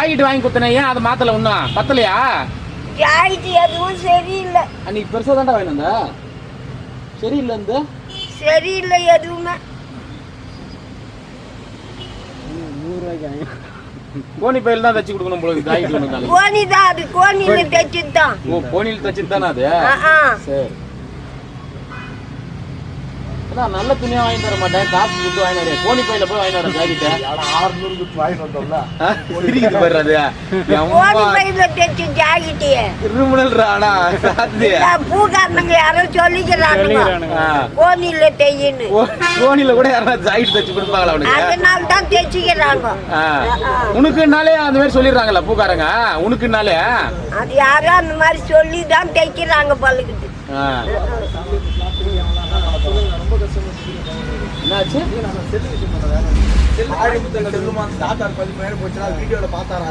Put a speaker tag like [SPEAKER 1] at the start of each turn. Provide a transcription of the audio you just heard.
[SPEAKER 1] Jacket வாங்கி கொடுத்தனே ஏன் அதை மாத்தல ஒன்றும் பத்தலையா?
[SPEAKER 2] ஜாயிட்டு எதுவும் சரியில்லை.
[SPEAKER 1] அன்னைக்கு பெருசாக தாண்டா வாங்கி வந்தா? சரியில்லை இந்த?
[SPEAKER 2] சரியில்லை எதுவுமே.
[SPEAKER 1] கோணி பையில தான் தச்சு கொடுக்கணும் போல ஜாக்கெட் ஒன்று
[SPEAKER 2] கோணி தான் அது கோணின்னு தைச்சது தான்.
[SPEAKER 1] ஓ கோணியில் தச்சு தானே அது. சரி. அதான் நல்ல துணியா வாங்கி தர மாட்டேன். காசு கொடுத்து வாங்கி வரேன். கோணி பையில போய் வாங்கி வரேன் ஜாக்கெட்டை.
[SPEAKER 3] வந்தோம்ல?
[SPEAKER 1] பாரு அது.
[SPEAKER 2] கோணி பையில தைச்ச ஜாக்கெட்டு
[SPEAKER 1] கிரிமினல் ஆனா
[SPEAKER 2] பூக்காரனுங்க யாரோ சொல்லிக்கிறானுங்க.
[SPEAKER 1] ஆ.
[SPEAKER 2] கோணில தையின்னு
[SPEAKER 1] கோ- கோணில கூட யாராவது ஜாக்கெட் தச்சு கொடுப்பாங்களா அவனுக்கு
[SPEAKER 2] அதனால தான் தைச்சிக்கிறாங்க.
[SPEAKER 1] உனக்குனாலே அந்த மாதிரி சொல்லிடுறாங்கல்ல பூக்காரங்க. உனக்குனாலே
[SPEAKER 2] அது யாரோ அந்த மாதிரி சொல்லி தான் தைக்கிறாங்க என்னாச்சு
[SPEAKER 1] செல்லு விஷயம் பண்ணுறேன் செல்லு
[SPEAKER 3] ஆடி புத்தகங்கள் செல்லுமா தாத்தார் பதிமூணு போச்சுன்னா வீடியோவில் பார்த்தாரா